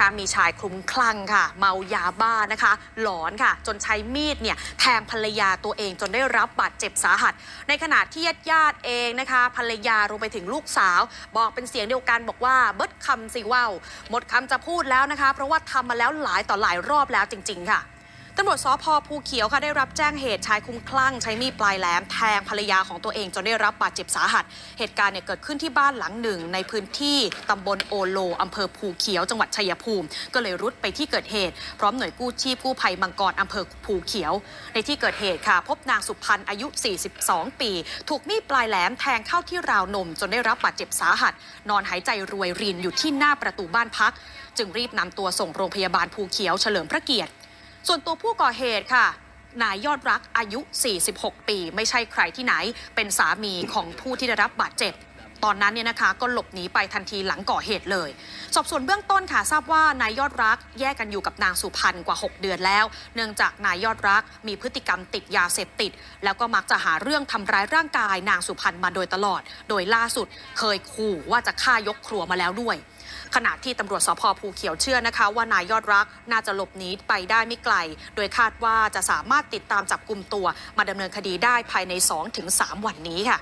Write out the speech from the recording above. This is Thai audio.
ค่ะมีชายคลุ้มคลั่งค่ะ เมายาบ้านะคะ หลอนค่ะ จนใช้มีดเนี่ยแทงภรรยาตัวเองจนได้รับบาดเจ็บสาหัส ในขณะที่ญาติญาติๆเองนะคะ ภรรยารวมไปถึงลูกสาว บอกเป็นเสียงเดียวกันบอกว่าเบิดคำสิว่าวหมดคำจะพูดแล้วนะคะ เพราะว่าทำมาแล้วหลายต่อหลายรอบแล้วจริง ๆ ค่ะ ตำรวจสพภูเขียวค่ะได้รับแจ้งเหตุชายคลุ้มคลั่งใช้มีดปลายแหลมแทงภรรยาของตัวเองจนได้รับบาดเจ็บสาหัส เหตุการณ์เนี่ยเกิดขึ้นที่บ้านหลังหนึ่ง ในพื้นที่ตำบลโอโลอำเภอภูเขียว จังหวัดชัยภูมิ ก็เลยรุดไปที่เกิดเหตุ พร้อมหน่วยกู้ชีพกู้ภัยมังกรอำเภอภูเขียว ในที่เกิดเหตุค่ะ พบนางสุพันธ์อายุ 42 ปี ถูกมีดปลายแหลมแทงเข้าที่ราวนม จนได้รับบาดเจ็บสาหัส นอนหายใจรวยรินอยู่ที่หน้าประตูบ้านพัก จึงรีบนำตัวส่งโรงพยาบาลภูเขียวเฉลิมพระเกียรติ ส่วนตัวผู้ก่อเหตุค่ะ นายยอดรักอายุ 46 ปี ไม่ใช่ใครที่ไหน เป็นสามีของผู้ที่ได้รับบาดเจ็บ ตอนนั้นเนี่ยนะคะก็หลบหนีไปทันทีหลังก่อเหตุเลย สอบสวนเบื้องต้นค่ะทราบว่านายยอดรักแยกกันอยู่กับนางสุพันกว่า 6 เดือนแล้ว เนื่องจากนายยอดรักมีพฤติกรรมติดยาเสพติด แล้วก็มักจะหาเรื่องทำร้ายร่างกาย นางสุพันมาโดยตลอด โดยล่าสุดเคยขู่ว่าจะฆ่ายกครัวมาแล้วด้วย ขณะที่ตำรวจสพภูเขียวเชื่อนะคะ ว่านายยอดรักน่าจะหลบหนีไปได้ไม่ไกล โดยคาดว่าจะสามารถติดตามจับกลุ่มตัว มาดำเนินคดีได้ภายใน 2-3 วันนี้ค่ะ